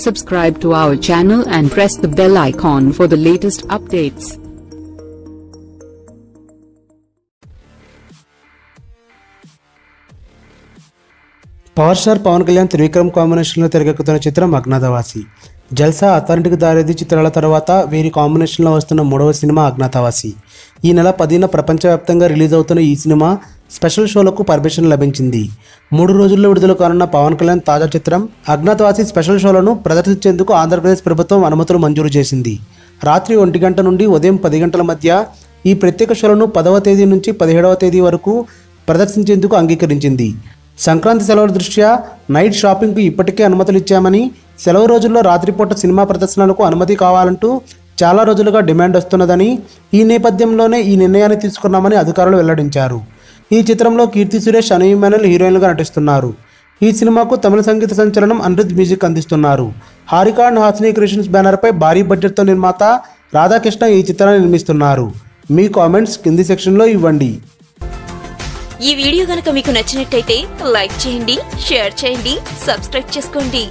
Subscribe to our channel and press the bell icon for the latest updates. Power star Pawan Kalyan Trivikram కాంబినేషన్లో తెరకెక్కుతున్న చిత్రం అజ్ఞాతవాసి జల్సా అథారిటీకి దారేది చిత్రాల తర్వాత వీరి కాంబినేషన్లో వస్తున్న మూడవ సినిమా అజ్ఞాతవాసి ఈ నెల పదిన ప్రపంచవ్యాప్తంగా రిలీజ్ అవుతున్న ఈ సినిమా స్పెషల్ షోలకు పర్మిషన్ లభించింది. మూడు రోజుల్లో విడుదల కానున్న పవన్ కళ్యాణ్ తాజా చిత్రం అజ్ఞాతవాసి స్పెషల్ షోలను ప్రదర్శించేందుకు ఆంధ్రప్రదేశ్ ప్రభుత్వం అనుమతులు మంజూరు చేసింది. రాత్రి ఒంటి గంట నుండి ఉదయం పది గంటల మధ్య ఈ ప్రత్యేక షోలను పదవ తేదీ నుంచి పదిహేడవ తేదీ వరకు ప్రదర్శించేందుకు అంగీకరించింది. సంక్రాంతి సెలవుల దృష్ట్యా నైట్ షాపింగ్కు ఇప్పటికే అనుమతులు ఇచ్చామని సెలవు రోజుల్లో రాత్రిపూట సినిమా ప్రదర్శనలకు అనుమతి కావాలంటూ చాలా రోజులుగా డిమాండ్ వస్తున్నదని ఈ నేపథ్యంలోనే ఈ నిర్ణయాన్ని తీసుకున్నామని అధికారులు వెల్లడించారు. ఈ చిత్రంలో కీర్తి సురేష్ అను మేనల్ హీరోయిన్లుగా నటిస్తున్నారు. ఈ సినిమాకు తమిళ సంగీత సంచలనం అనిరుద్ మ్యూజిక్ అందిస్తున్నారు. హారిక అండ్ హాసిని క్రియేషన్స్ బ్యానర్పై భారీ బడ్జెట్తో నిర్మాత రాధాకృష్ణ ఈ చిత్రాన్ని నిర్మిస్తున్నారు. మీ కామెంట్స్ కింది సెక్షన్లో ఇవ్వండి. ఈ వీడియో గనక మీకు నచ్చినట్టయితే లైక్ చేయండి షేర్ చేయండి సబ్స్క్రైబ్ చేసుకోండి.